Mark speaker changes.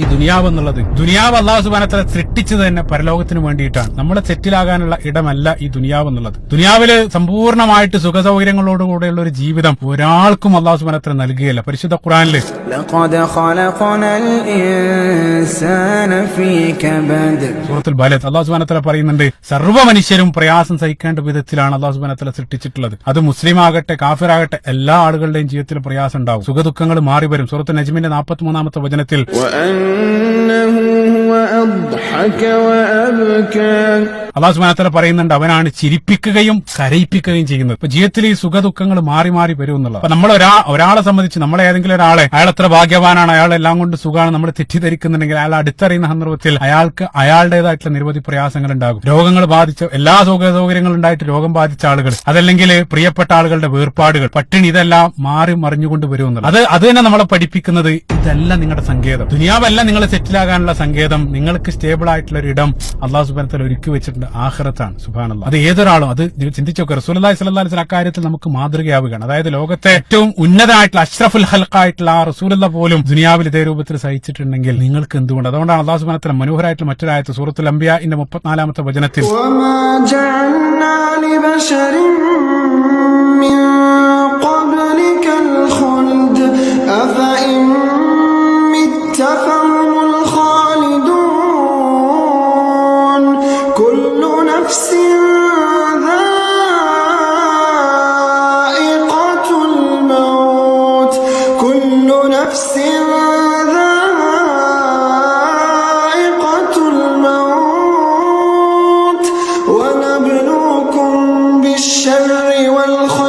Speaker 1: ഈ ദുനിയാവ് എന്നുള്ളത് ദുനിയാവ് അള്ളാഹു സുബാനത്തല സൃഷ്ടിച്ചത് തന്നെ പരലോകത്തിന് വേണ്ടിയിട്ടാണ്. നമ്മളെ സെറ്റിലാകാനുള്ള ഇടമല്ല ഈ ദുനിയാവ് എന്നുള്ളത്. ദുനിയാവിൽ സമ്പൂർണമായിട്ട് സുഖസൗകര്യങ്ങളോടുകൂടെയുള്ള ഒരു ജീവിതം ഒരാൾക്കും അള്ളാഹു സുബാനത്ര നൽകുകയില്ല. പരിശുദ്ധ
Speaker 2: ഖുറാനിൽ
Speaker 1: സൂറത്തുൽ ബാലത്ത് അള്ളാഹു സുബാനത്തല പറയുന്നുണ്ട് സർവ മനുഷ്യരും പ്രയാസം സഹിക്കേണ്ട വിധത്തിലാണ് അള്ളാഹു സുബാനത്തല സൃഷ്ടിച്ചിട്ടുള്ളത്. അത് മുസ്ലിം ആകട്ടെ കാഫിറാകട്ടെ എല്ലാ ആളുകളുടെയും ജീവിതത്തിൽ പ്രയാസം ഉണ്ടാവും. സുഖദുഃഖങ്ങൾ മാറി വരും. സുഹൃത്ത് നജ്മിന്റെ നാൽപ്പത്തി മൂന്നാമത്തെ വചനത്തിൽ അള്ളാഹു സുബാനത്തല പറയുന്നുണ്ട് അവനാണ് ചിരിപ്പിക്കുകയും കരയിപ്പിക്കുകയും ചെയ്യുന്നത്. അപ്പൊ ജീവിതത്തിൽ ഈ സുഖദുഃഖങ്ങൾ മാറി മാറി വരും എന്നുള്ളത്. അപ്പൊ നമ്മൾ ഒരാ ഒരാളെ സംബന്ധിച്ച് നമ്മൾ ഏതെങ്കിലും ഒരാളെ അയാൾ എത്ര ഭാഗ്യവാനാണ് അയാൾ എല്ലാം കൊണ്ട് സുഖമാണ് നമ്മൾ തെറ്റിദ്ധരിക്കുന്നുണ്ടെങ്കിൽ അയാൾ അടുത്തറിയുന്ന സന്ദർഭത്തിൽ അയാൾക്ക് അയാളുടേതായിട്ടുള്ള നിരവധി പ്രയാസങ്ങൾ ഉണ്ടാകും. രോഗങ്ങൾ ബാധിച്ച എല്ലാ സുഖ സൗകര്യങ്ങളും ഉണ്ടായിട്ട് രോഗം ബാധിച്ച ആളുകൾ അതല്ലെങ്കിൽ പ്രിയപ്പെട്ട ആളുകളുടെ വേർപാടുകൾ പട്ടിണി ഇതെല്ലാം മാറി മറിഞ്ഞുകൊണ്ട് വരുമെന്നുള്ളത് അത് അത് തന്നെ നമ്മളെ പഠിപ്പിക്കുന്നത് ഇതെല്ലാം നിങ്ങളുടെ സങ്കേതം. ദുനിയാവല്ല നിങ്ങൾ സെറ്റിലാകാനുള്ള സങ്കേതം. നിങ്ങൾക്ക് സ്റ്റേബിൾ ആയിട്ടുള്ള ഒരു ഇടം അള്ളാഹു സുബാനത്തല ഒരുക്കി വെച്ചിട്ടുണ്ട്. ആഹ്റത്താണ് സുബാനുള്ള അത് ഏതൊരാളും അത് ചിന്തിച്ചു നോക്കുക റസൂലി സ്വലാ വസ്ലം അക്കാര്യത്തിൽ നമുക്ക് മാതൃകയാവുകയാണ്. അതായത് ലോകത്തെ ഏറ്റവും ഉന്നതമായിട്ടുള്ള അഷ്റഫുൽ ഹൽക്കായിട്ടുള്ള ആ റസൂലല്ല പോലും ദുനിയാവിൽ ഇതേ രൂപത്തിൽ സഹിച്ചിട്ടുണ്ടെങ്കിൽ നിങ്ങൾക്ക് എന്തുകൊണ്ട്? അതുകൊണ്ടാണ് അള്ളാഹു സുബാനത്തിലെ മനോഹരമായിട്ടുള്ള മറ്റൊരായത്ത് സൂറത്തുൽ അംബിയ ഇന്റെ മുപ്പത്തിനാലാമത്തെ വചനത്തിൽ.
Speaker 2: نفس ذائقة الموت. كل نفس ذائقة الموت. ونبلوكم بالشر والخير